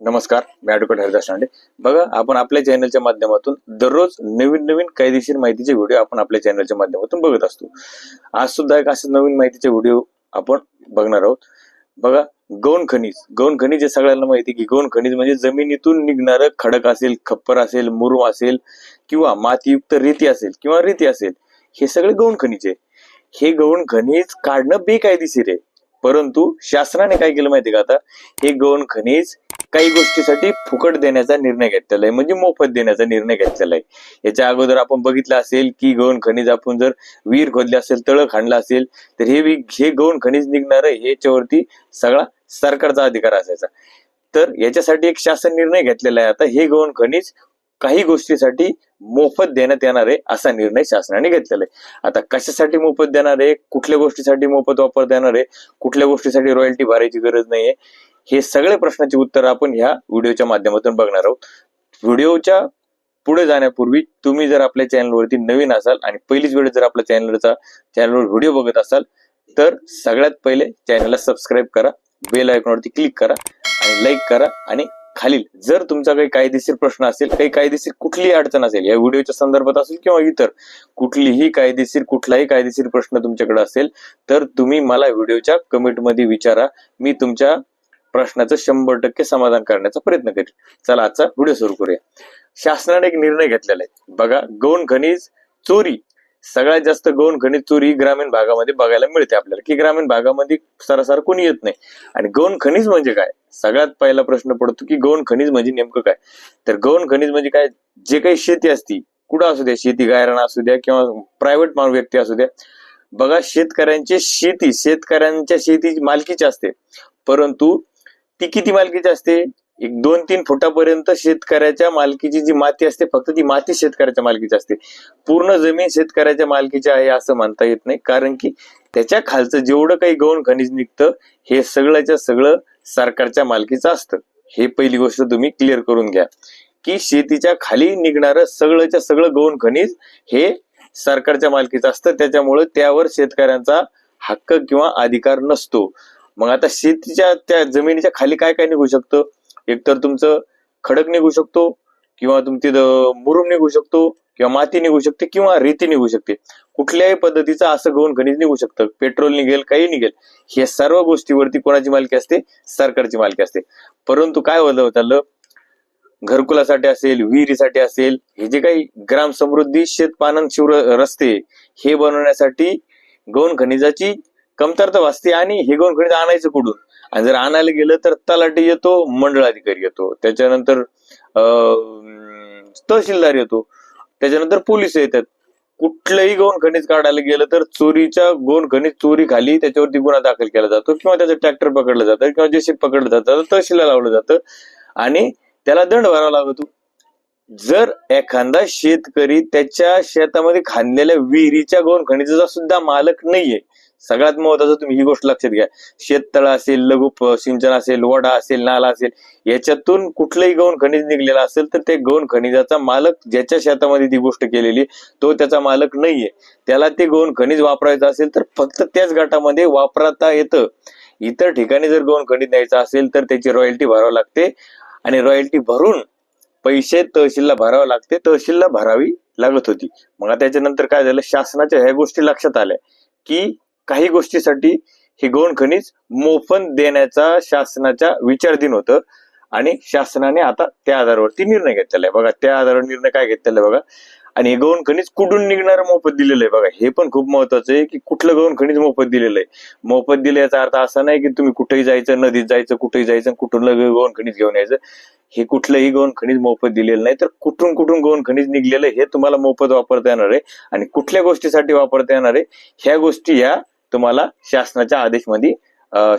नमस्कार मी ॲडव्होकेट हरिदास लांडे. बघा आपण आपल्या चॅनलच्या माध्यमातून दररोज नवीन नवीन कायदेशीर माहितीचे व्हिडिओ आपण आपल्या चॅनलच्या माध्यमातून बघत असतो. आज सुद्धा एक असं नवीन माहितीचे व्हिडिओ आपण बघणार आहोत. बघा गौण खनिज. गौण खनिज हे सगळ्यांना माहिती की गौण खनिज म्हणजे जमिनीतून निघणारं खडक असेल खप्पर असेल मुरुम असेल किंवा मातीयुक्त रेती असेल किंवा रेती असेल हे सगळे गौण खनिज आहे. हे गौण खनिज काढणं बेकायदेशीर आहे. परंतु शासनाने काय केलं माहितीये का आता? हे गौण खनिज काही गोष्टीसाठी फुकट देण्याचा निर्णय घेतलेला आहे. म्हणजे मोफत देण्याचा निर्णय घेतलेला आहे. याच्या अगोदर आपण बघितलं असेल की गौण खनिज आपण जर विहीर खोदले असेल तळ खाणलं असेल तर हे हे गौण खनिज निघणार आहे ह्याच्यावरती सगळा सरकारचा अधिकार असायचा. तर याच्यासाठी एक शासन निर्णय घेतलेला आहे. आता हे गौण खनिज काही गोष्टीसाठी मोफत देण्यात येणार आहे असा निर्णय शासनाने घेतलेला आहे. आता कशासाठी मोफत देणार आहे? कुठल्या गोष्टीसाठी मोफत वापर देणार आहे? कुठल्या गोष्टीसाठी रॉयल्टी भरायची गरज नाहीये? हे सगळे प्रश्नाची उत्तर आपण ह्या व्हिडिओच्या माध्यमातून बघणार आहोत. व्हिडिओच्या पुढे जाण्यापूर्वी तुम्ही जर आपल्या चॅनलवरती नवीन असाल आणि पहिलीच वेळ जर आपल्या चॅनलचा चॅनलवर व्हिडिओ बघत असाल तर सगळ्यात पहिले चॅनलला सबस्क्राईब करा बेल आयकॉनवरती क्लिक करा आणि लाईक करा आणि खालील जर तुमचा काही कायदेशीर प्रश्न असेल काही कायदेशीर कुठलीही अडचण असेल या व्हिडिओच्या संदर्भात असेल किंवा इतर कुठलीही कायदेशीर कुठलाही कायदेशीर प्रश्न तुमच्याकडे असेल तर तुम्ही मला व्हिडिओच्या कमेंटमध्ये विचारा. मी तुमच्या प्रश्नाचं शंभर टक्के समाधान करण्याचा प्रयत्न करेल. चला आजचा व्हिडिओ सुरू करूया. शासनाने एक निर्णय घेतलेला आहे. बघा गौण खनिज चोरी. सगळ्यात जास्त गौण खनिज चोरी ग्रामीण भागामध्ये बघायला मिळते आपल्याला. की ग्रामीण भागामध्ये सरासर कोणी येत नाही. आणि गौण खनिज म्हणजे काय? सगळ्यात पहिला प्रश्न पडतो की गौण खनिज म्हणजे नेमकं काय? तर गौण खनिज म्हणजे काय? जे काही शेती असती कुठं असू द्या शेती गायरान असू द्या किंवा प्रायव्हेट व्यक्ती असू द्या. बघा शेतकऱ्यांची शेती शेतकऱ्यांच्या शेती मालकीची असते. परंतु ती किती मालकीची असते? एक दोन तीन फुटापर्यंत शेतकऱ्याच्या मालकीची जी माती असते फक्त ती माती शेतकऱ्याच्या मालकीची असते. पूर्ण जमीन शेतकऱ्याच्या मालकीची आहे असं म्हणता येत नाही. कारण की त्याच्या खालचं जेवढं काही गौण खनिज निघतं हे सगळ्याच्या सगळं सरकारच्या मालकीचं असतं. हे पहिली गोष्ट तुम्ही क्लिअर करून घ्या. की शेतीच्या खाली निघणारं सगळंच्या सगळं गौण खनिज हे सरकारच्या मालकीचं असतं. त्याच्यामुळे त्यावर शेतकऱ्यांचा हक्क किंवा अधिकार नसतो. मग आता शेतीच्या त्या जमिनीच्या खाली काय काय निघू शकतं? एकतर तुमचं खडक निघू शकतो किंवा तुमची मुरुम निघू शकतो किंवा माती निघू शकते किंवा रेती निघू शकते. कुठल्याही पद्धतीचं असं गौण खनिज निघू शकतं. पेट्रोल निघेल काही निघेल. हे सर्व गोष्टीवरती कोणाची मालकी असते? सरकारची मालकी असते. परंतु काय होतं चाललं? घरकुलासाठी असेल विहिरीसाठी असेल हे जे काही ग्राम समृद्धी शेतपानन शिवर रस्ते हे बनवण्यासाठी गौण खनिजाची कमतरता भासते आणि हे गौण खनिज आणायचं कुठून? आणि जर आणायला गेलं तर तलाठी येतो मंडळाधिकारी येतो. त्याच्यानंतर अं, तहसीलदार येतो. त्याच्यानंतर पोलीस येतात. कुठलंही गौण खनिज काढायला गेलं तर चोरीच्या गौण खनिज चोरी खाली त्याच्यावरती गुन्हा दाखल केला जातो किंवा त्याचं ट्रॅक्टर पकडलं जातं किंवा जेसीब पकडलं जातं तहसीलला लावलं जातं आणि त्याला दंड भरावा लागतो. जर एखादा शेतकरी त्याच्या शेतामध्ये खांदलेल्या विहिरीच्या गौण खनिजाचा सुद्धा मालक नाहीये सगळ्यात महत्वाचं तुम्ही ही गोष्ट लक्षात घ्या. शेततळ असेल लघु सिंचन असेल वडा असेल नाला असेल याच्यातून कुठलंही गौण खनिज निघलेलं असेल तर ते गौण खनिजाचा मालक ज्याच्या शेतामध्ये ती गोष्ट केलेली तो त्याचा मालक नाहीये. त्याला ते गौण खनिज वापरायचं असेल तर फक्त त्याच गटामध्ये वापरता येतं. इतर ठिकाणी जर गौण खनिज न्यायचं असेल तर त्याची रॉयल्टी भरावी लागते आणि रॉयल्टी भरून पैसे तहसीलला भरावे लागते तहसीलला भरावी लागत होती. मग त्याच्यानंतर काय झालं? शासनाच्या ह्या गोष्टी लक्षात आल्या की काही गोष्टीसाठी हे गौण खनिज मोफत देण्याचा शासनाच्या विचारधीन होतं. आणि शासनाने आता त्या आधारावरती निर्णय घेतलेला आहे. बघा त्या आधारावर निर्णय काय घेतलेला आहे बघा. आणि हे गौण खनिज कुठून निघणार मोफत दिलेलं आहे बघा. हे पण खूप महत्वाचं आहे की कुठलं गौण खनिज मोफत दिलेलं आहे. मोफत दिले याचा अर्थ असा नाही की तुम्ही कुठेही जायचं नदीत जायचं कुठेही जायचं कुठून गौण खनिज घेऊन यायचं. हे कुठलंही गौण खनिज मोफत दिलेलं नाही. तर कुठून कुठून गौण खनिज निघलेलं आहे हे तुम्हाला मोफत वापरता येणार आहे. आणि कुठल्या गोष्टीसाठी वापरता येणार आहे? ह्या गोष्टी या तुम्हाला शासनाच्या आदेशमध्ये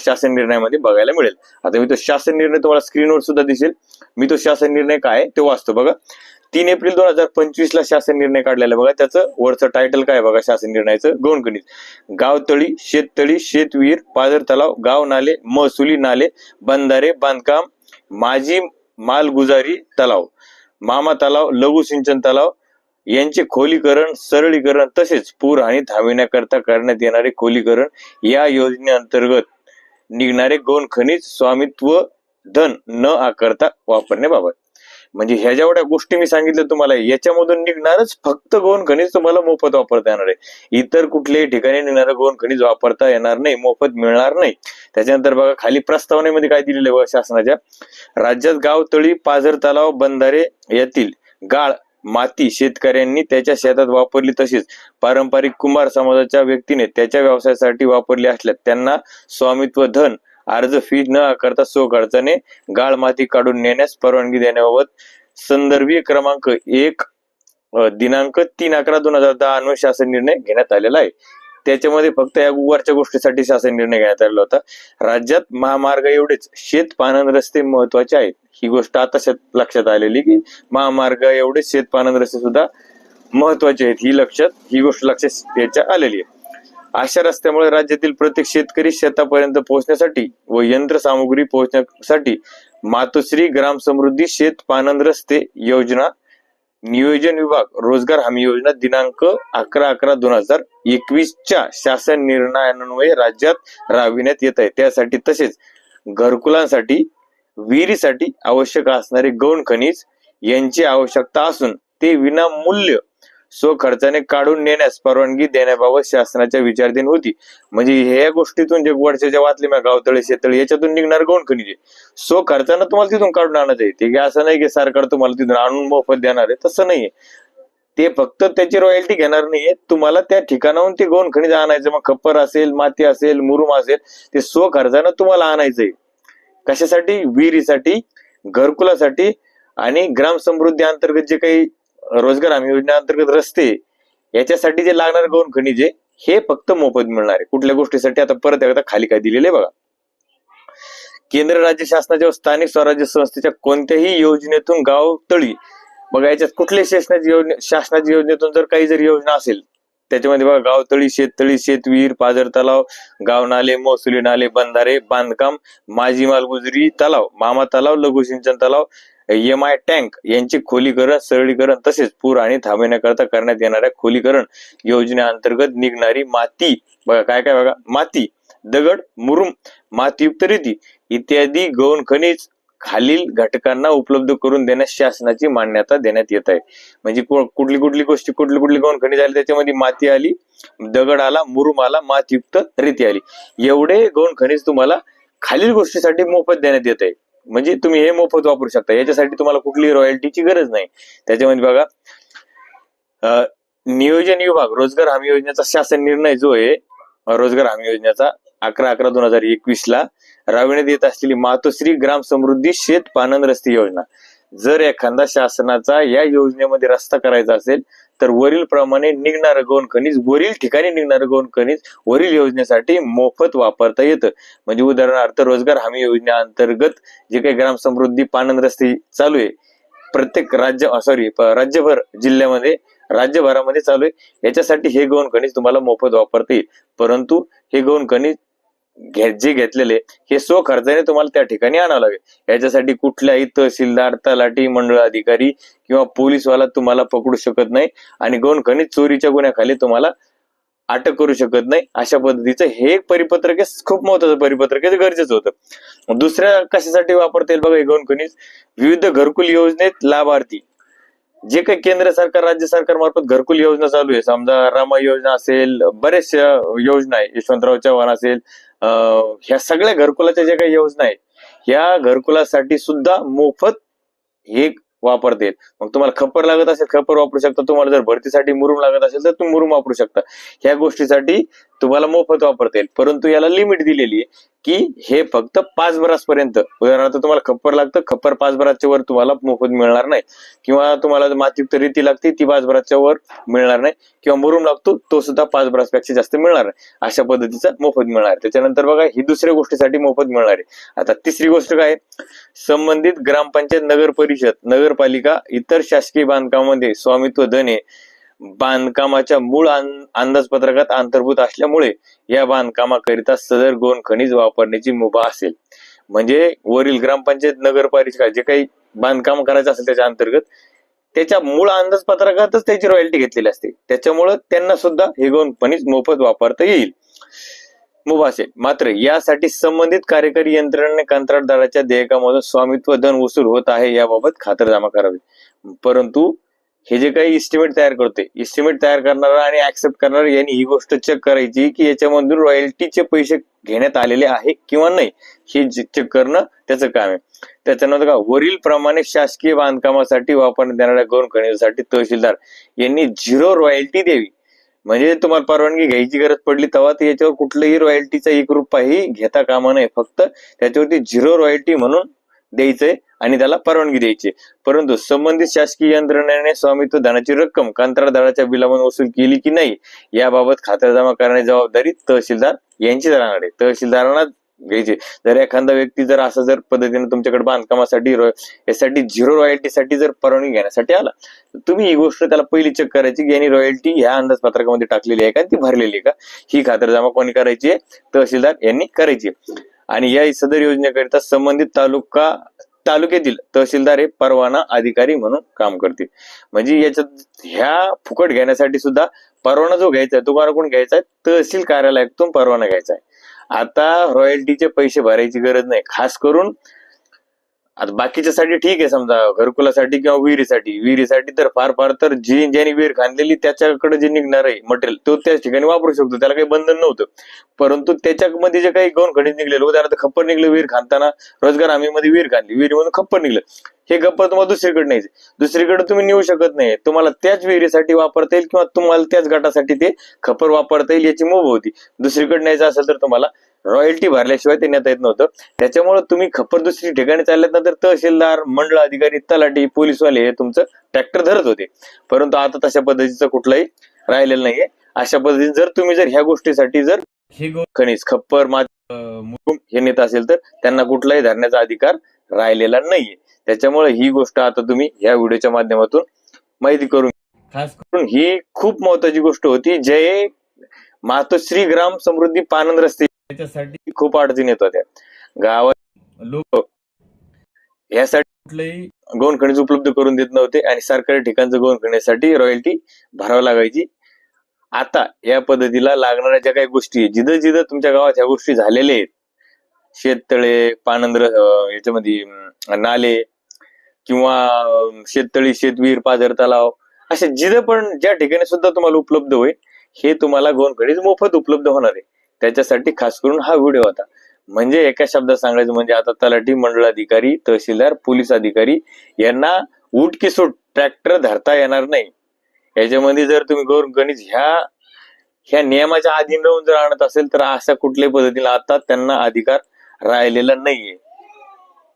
शासन निर्णयामध्ये बघायला मिळेल. आता मी तो शासन निर्णय तुम्हाला स्क्रीनवर सुद्धा दिसेल. मी तो शासन निर्णय काय तो वाचतो बघा. तीन एप्रिल दोन हजार पंचवीस ला शासन निर्णय काढलेला आहे बघा. त्याचं वरचं टायटल काय बघा शासन निर्णयाचं? गौण गावतळी शेततळी शेतविहीर पाझर तलाव गाव नाले महसुली नाले बंधारे बांधकाम माजी मालगुजारी तलाव मामा तलाव लघु सिंचन तलाव यांचे खोलीकरण सरळीकरण तसेच पूर हानी थांबविण्याकरता करण्यात येणारे खोलीकरण या योजनेअंतर्गत निघणारे गौण खनिज स्वामित्व धन न आकारता वापरण्याबाबत. म्हणजे ह्या जेवढ्या गोष्टी मी सांगितल्या तुम्हाला याच्यामधून निघणारच फक्त गौण खनिज तुम्हाला मोफत वापरता येणार आहे. इतर कुठल्याही ठिकाणी निघणारं गौण खनिज वापरता येणार नाही मोफत मिळणार नाही. त्याच्यानंतर बघा खाली प्रस्तावनेमध्ये काय दिलेलं आहे शासनाच्या. राज्यात गाव तळी पाझर तलाव बंधारे यातील गाळ माती शेतकऱ्यांनी त्याच्या शेतात वापरली तसेच पारंपरिक कुंभार समाजाच्या व्यक्तीने त्याच्या व्यवसायासाठी वापरली असल्यास त्यांना स्वामित्व धन अर्ज फी न आकारता सो गाळ माती काढून नेण्यास परवानगी देण्याबाबत संदर्भीय क्रमांक एक दिनांक तीन अकरा दोन हजार दहा अन्वय शासन निर्णय घेण्यात आलेला आहे. त्याच्यामध्ये फक्त या वरच्या गोष्टीसाठी शासन निर्णय घेण्यात आलेला होता. राज्यात महामार्ग एवढेच शेत पानन रस्ते महत्त्वाचे आहेत. ही गोष्ट आता शेत- लक्षात आलेली की महामार्ग एवढेच शेत पानन रस्ते सुद्धा महत्त्वाचे आहेत. ही लक्षात ही गोष्ट लक्षात याच्या आलेली आहे. अशा रस्त्यामुळे राज्यातील प्रत्येक शेतकरी शेतापर्यंत पोहोचण्यासाठी व यंत्रसामुग्री पोहोचण्यासाठी मातोश्री ग्राम समृद्धी शेत पानंद रस्ते योजना नियोजन विभाग रोजगार हमी योजना दिनांक अकरा अकरा दोन हजार एकवीसच्या शासन निर्णयान्वये राज्यात राबविण्यात येत आहे. त्यासाठी तसेच घरकुलांसाठी विहिरीसाठी आवश्यक असणारे गौण खनिज यांची आवश्यकता असून ते विनामूल्य स्वखर्चाने काढून नेण्यास परवानगी देण्याबाबत शासनाच्या विचारधीन होती. म्हणजे ह्या गोष्टीतून जे वर्षाच्या वाचले गावतळे शेतळे याच्यातून निघणार गौण खनिजे? आहे. स्व खर्चानं तुम्हाला तिथून काढून आणायचं आहे. ते असं नाही की सरकार तुम्हाला तिथून आणून मोफत देणार आहे. तसं नाहीये. ते फक्त त्याची रॉयल्टी घेणार नाहीये. तुम्हाला त्या ठिकाणाहून ते गौण खनिज आणायचं. मग खप्पर असेल माती असेल मुरुम असेल ते स्व खर्चानं तुम्हाला आणायचंय. कशासाठी? विहिरीसाठी घरकुलासाठी आणि ग्राम समृद्धी अंतर्गत जे काही रोजगार हमी योजना अंतर्गत रस्ते याच्यासाठी जे लागणार गौण खनिजे हे फक्त मोफत मिळणार आहे. कुठल्या गोष्टीसाठी आता परत एकदा खाली काय दिलेले बघा. केंद्र राज्य शासनाच्या स्थानिक स्वराज्य संस्थेच्या कोणत्याही योजनेतून गाव तळी बघा याच्यात कुठल्या शासनाची योजना शासनाच्या योजनेतून जर काही जर योजना असेल त्याच्यामध्ये बघा गावतळी शेततळी शेतवीर पाझर तलाव गाव नाले महसुली नाले बंधारे बांधकाम माजी मालगुजरी तलाव मामा तलाव लघु सिंचन तलाव एम आय टँक यांचे खोलीकरण सरळीकरण तसेच पूर आणि थांबविण्याकरता करण्यात येणाऱ्या खोलीकरण योजनेअंतर्गत निघणारी माती बघा काय काय बघा माती दगड मुरुम मातीयुक्त रेती इत्यादी गौण खनिज खालील घटकांना उपलब्ध करून देण्यास शासनाची मान्यता देण्यात येत आहे. म्हणजे कुठली कुठली गोष्टी कुठली कुठली गौण खनिज आली त्याच्यामध्ये माती आली दगड आला मुरुम आला मातीयुक्त रेती आली. एवढे गौण खनिज तुम्हाला खालील गोष्टीसाठी मोफत देण्यात येत आहे. म्हणजे तुम्ही हे मोफत वापरू शकता. याच्यासाठी तुम्हाला कुठली रॉयल्टीची गरज नाही. त्याच्यामध्ये बघा अं, नियोजन विभाग रोजगार हमी योजनेचा शासन निर्णय जो आहे रोजगार हमी योजनेचा अकरा अकरा दोन हजार एकवीस ला राबविण्यात येत असलेली मातोश्री ग्राम समृद्धी शेत पानन रस्ते योजना. जर एखादा शासनाचा या योजनेमध्ये रस्ता करायचा असेल तर वरील प्रमाणे निघणारं गौण खनिज वरील ठिकाणी निघणारं गौण खनिज वरील योजनेसाठी मोफत वापरता येतं. म्हणजे उदाहरणार्थ रोजगार हमी योजनेअंतर्गत जे काही ग्राम समृद्धी पानन रस्ते चालू आहे प्रत्येक राज्य सॉरी राज्यभर जिल्ह्यामध्ये राज्यभरामध्ये चालू आहे. याच्यासाठी हे गौण खनिज तुम्हाला मोफत वापरता येईल. परंतु हे गौण खनिज जे घेतलेले हे स्व खर्चाने तुम्हाला त्या ठिकाणी आणावं लागेल. याच्यासाठी कुठल्याही तहसीलदार तलाठी मंडळ अधिकारी किंवा पोलीसवाला तुम्हाला पकडू शकत नाही आणि गौण खनिज चोरीच्या गुन्ह्याखाली तुम्हाला अटक करू शकत नाही. अशा पद्धतीचं हे एक परिपत्रक आहे खूप महत्वाचं परिपत्रक आहे गरजेचं होतं. दुसऱ्या कशासाठी वापरता येईल बघा हे गौण खनिज? विविध घरकुल योजनेत लाभार्थी. जे काही केंद्र सरकार राज्य सरकार मार्फत घरकुल योजना चालू आहे. समजा रामा योजना असेल बरेचशा योजना आहे. यशवंतराव चव्हाण असेल ह्या सगळ्या घरकुलाच्या ज्या काही योजना आहेत ह्या घरकुलासाठी सुद्धा मोफत हे वापरते मग तुम्हाला खप्पर लागत असेल खप्पर वापरू शकता. तुम्हाला जर भरतीसाठी मुरुम लागत असेल तर तुम्ही मुरुम वापरू शकता. ह्या गोष्टीसाठी तुम्हाला मोफत वापरता येईल. परंतु याला लिमिट दिलेली आहे. की हे फक्त पाच बरासपर्यंत उदाहरणार्थ तुम्हाला खप्पर लागतं खप्पर पाच बराच्या वर तुम्हाला मोफत मिळणार नाही. किंवा तुम्हाला माती मातीयुक्त रीती लागते ती पाच बराच्या वर मिळणार नाही. किंवा मुरुम लागतो तो सुद्धा पाच बरासपेक्षा जास्त मिळणार नाही. अशा पद्धतीचा मोफत मिळणार त्याच्यानंतर बघा ही दुसऱ्या गोष्टीसाठी मोफत मिळणार आहे. आता तिसरी गोष्ट काय संबंधित ग्रामपंचायत नगर परिषद नगरपालिका इतर शासकीय बांधकामामध्ये स्वामित्व धने बांधकामाच्या मूळ अंदाजपत्रकात अंतर्भूत असल्यामुळे या बांधकामाकरिता सदर गोन खनिज वापरण्याची मुभा असेल. म्हणजे वरील ग्रामपंचायत नगरपालिका जे काही बांधकाम करायचं असेल त्याच्या अंतर्गत त्याच्या मूळ अंदाजपत्रकातच त्याची रॉयल्टी घेतलेली असते. त्याच्यामुळं त्यांना सुद्धा हे गोन खनिज मोफत वापरता येईल. मुभा असेल. मात्र यासाठी संबंधित कार्यकारी यंत्रणेने कंत्राटदाराच्या देयकामधून स्वामित्व धन वसूल होत आहे याबाबत खातरजमा करावी. परंतु हे जे काही इस्टिमेट तयार करते इस्टिमेट तयार करणारा आणि ऍक्सेप्ट करणारा यांनी ही गोष्ट चेक करायची की याच्यामधून रॉयल्टीचे पैसे घेण्यात आलेले आहे किंवा नाही हे चेक करणं त्याचं काम आहे. त्याच्यानंतर का वरील प्रमाणे शासकीय बांधकामासाठी वापरण्यात येणाऱ्या गौण खनिजासाठी तहसीलदार यांनी झिरो रॉयल्टी द्यावी. म्हणजे तुम्हाला परवानगी घ्यायची गरज पडली तेव्हा ते याच्यावर कुठलंही रॉयल्टीचा एक रुपयाही घेता कामा नये. फक्त त्याच्यावरती झिरो रॉयल्टी म्हणून द्यायचंय आणि त्याला परवानगी द्यायची परंतु संबंधित शासकीय यंत्रणेने स्वामित्व धनाची रक्कम कंत्राटदाराच्या बिलामधून वसूल केली की नाही याबाबत खातरजमा करण्याची जबाबदारी तहसीलदार यांची राहणार आहे. तहसीलदारांना घ्यायची. जर एखादा व्यक्ती जर असं जर पद्धतीने तुमच्याकडे बांधकामासाठी यासाठी झिरो रॉयल्टीसाठी जर परवानगी घेण्यासाठी आला तर तुम्ही ही गोष्ट त्याला पहिली चेक करायची की यांनी रॉयल्टी ह्या अंदाजपत्रकामध्ये टाकलेली आहे का ती भरलेली आहे का? ही खातरजमा कोणी करायची आहे? तहसीलदार यांनी करायची आहे. आणि या सदर योजनेकरिता संबंधित तालुका तालुक्यातील तहसीलदार हे परवाना अधिकारी म्हणून काम करतील. म्हणजे याच्यात ह्या फुकट घेण्यासाठी सुद्धा परवाना जो घ्यायचा आहे तो कोण घ्यायचा आहे? तहसील कार्यालयातून परवाना घ्यायचा आहे. आता रॉयल्टीचे पैसे भरायची गरज नाही. खास करून आता बाकीच्यासाठी ठीक आहे समजा घरकुलासाठी किंवा विहिरीसाठी. विहिरीसाठी तर फार फार तर जी ज्याने विहीर खांदलेली त्याच्याकडे जे निघणार आहे मटेरियल तो त्याच ठिकाणी वापरू शकतो. त्याला काही बंधन नव्हतं. परंतु त्याच्यामध्ये जे काही गौण खनिज निघलेलं होतं आता खप्पर निघलं विहीर खांदताना. रोजगार हमीमध्ये विहीर खांदली. विहिरीमधून खप्पर निघलं. हे गप्पर तुम्हाला दुसरीकडे नाही दुसरीकडे तुम्ही नेऊ शकत नाही. तुम्हाला त्याच विहिरीसाठी वापरता येईल किंवा तुम्हाला त्याच गटासाठी ते खप्पर वापरता येईल याची मोब होती. दुसरीकडे न्यायचं असेल तर तुम्हाला रॉयल्टी भरल्याशिवाय ते नेता येत नव्हतं. त्याच्यामुळे तुम्ही खप्पर दुसरी ठिकाणी चालल्यानंतर तहसीलदार मंडळ अधिकारी तलाठी पोलीसवाले हे तुमचं ट्रॅक्टर धरत होते. परंतु आता तशा पद्धतीचं कुठलंही राहिलेलं नाहीये. अशा पद्धतीने जर तुम्ही जर ह्या गोष्टीसाठी जर हे खनिज खप्पर हे नेत असेल तर त्यांना कुठलाही धरण्याचा अधिकार राहिलेला नाहीये. त्याच्यामुळे ही गोष्ट आता तुम्ही या व्हिडिओच्या माध्यमातून माहिती करून खास करून ही खूप महत्वाची गोष्ट होती जे मातोश्री ग्राम समृद्धी पानंद रस्ते त्याच्यासाठी खूप अडचणी येत होत्या. गावात लोक यासाठी कुठलेही खनिज उपलब्ध करून देत नव्हते आणि सरकारी ठिकाणचं गौण खनिजासाठी रॉयल्टी भरावं लागायची. आता या पद्धतीला लागणाऱ्या ज्या काही गोष्टी जिथं जिथं तुमच्या गावात ह्या गोष्टी झालेल्या आहेत शेततळे पानंद्र याच्यामध्ये नाले किंवा शेततळी शेतवीर पाझर तलाव असे जिथं पण ज्या ठिकाणी सुद्धा तुम्हाला उपलब्ध होईल हे तुम्हाला गौण मोफत उपलब्ध होणार आहे. त्याच्यासाठी खास करून हा व्हिडिओ होता. म्हणजे एका शब्दात सांगायचं म्हणजे आता तलाठी मंडळ अधिकारी तहसीलदार पोलीस अधिकारी यांना उठ की ट्रॅक्टर धरता येणार नाही. याच्यामध्ये जर तुम्ही गौर गणित ह्या ह्या नियमाच्या अधीन राहून जर आणत असेल तर अशा कुठल्याही पद्धतीला आता त्यांना अधिकार राहिलेला नाहीये.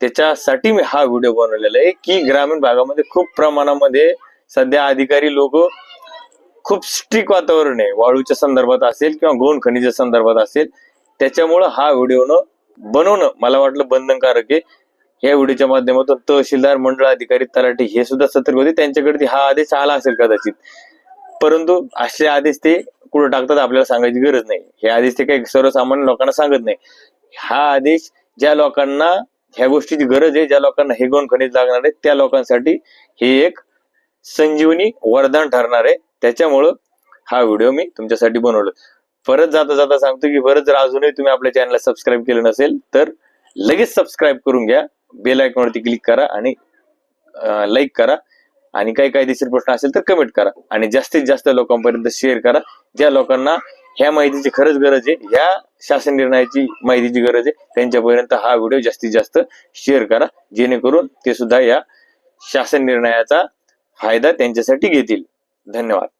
त्याच्यासाठी मी हा व्हिडिओ बनवलेला आहे की ग्रामीण भागामध्ये खूप प्रमाणामध्ये सध्या अधिकारी लोक खूप स्ट्रिक वातावरण आहे. वाळूच्या संदर्भात असेल किंवा गौण खनिजच्या संदर्भात असेल त्याच्यामुळं हा व्हिडिओ न बनवणं मला वाटलं बंधनकारक आहे. या व्हिडिओच्या माध्यमातून तहसीलदार मंडळ अधिकारी तलाठी हे सुद्धा सतर्क होते. त्यांच्याकडे हा आदेश आला असेल कदाचित. परंतु असे आदेश ते कुठं टाकतात आपल्याला सांगायची गरज नाही. हे आदेश ते काही सर्वसामान्य लोकांना सांगत नाही. हा आदेश ज्या लोकांना ह्या गोष्टीची गरज आहे ज्या लोकांना हे गौण खनिज लागणार आहे त्या लोकांसाठी हे एक संजीवनी वरदान ठरणार आहे. त्याच्यामुळं हा व्हिडिओ मी तुमच्यासाठी बनवलं परत जाता जाता सांगतो की परत जर अजूनही तुम्ही आपल्या चॅनलला सबस्क्राईब केलं नसेल तर लगेच सबस्क्राईब करून घ्या. बेल आयकॉनवरती क्लिक करा आणि लाईक करा. आणि काही कायदेशीर प्रश्न असेल तर कमेंट करा. आणि जास्तीत जास्त लोकांपर्यंत शेअर करा. ज्या लोकांना ह्या माहितीची खरंच गरज आहे ह्या शासन निर्णयाची माहितीची गरज आहे त्यांच्यापर्यंत हा व्हिडिओ जास्तीत जास्त शेअर करा. जेणेकरून ते सुद्धा या शासन निर्णयाचा फायदा त्यांच्यासाठी घेतील. धन्यवाद.